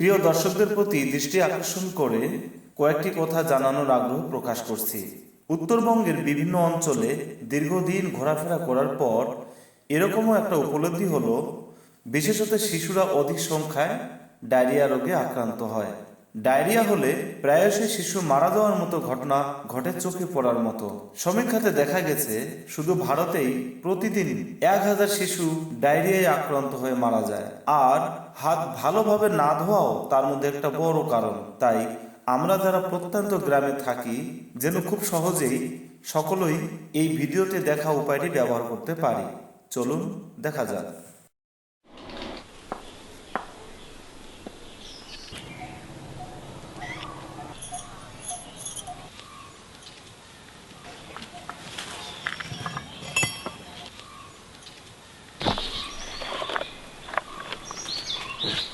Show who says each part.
Speaker 1: প্রিয় দর্শকদের প্রতি দৃষ্টি আকর্ষণ করে কয়েকটি কথা জানানোর আগ্রহ প্রকাশ করছি। উত্তরবঙ্গের বিভিন্ন অঞ্চলে দীর্ঘদিন ঘোরাফেরা করার পর এরকমও একটা উপলব্ধি হলো, বিশেষত শিশুরা অধিক সংখ্যায় ডায়রিয়া রোগে আক্রান্ত হয়। ডায়রিয়া হলে প্রায়শই শিশু মারা যাওয়ার মতো ঘটনা ঘটে চোখে পড়ার মতো। সমীক্ষাতে দেখা গেছে, শুধু ভারতেই প্রতিদিন এক হাজার শিশু ডায়রিয়ায় আক্রান্ত হয়ে মারা যায়। আর হাত ভালোভাবে না ধোয়াও তার মধ্যে একটা বড় কারণ। তাই আমরা যারা প্রত্যন্ত গ্রামে থাকি, যেন খুব সহজেই সকলেই এই ভিডিওতে দেখা উপায়টি ব্যবহার করতে পারি। চলুন, দেখা যাক। Yes.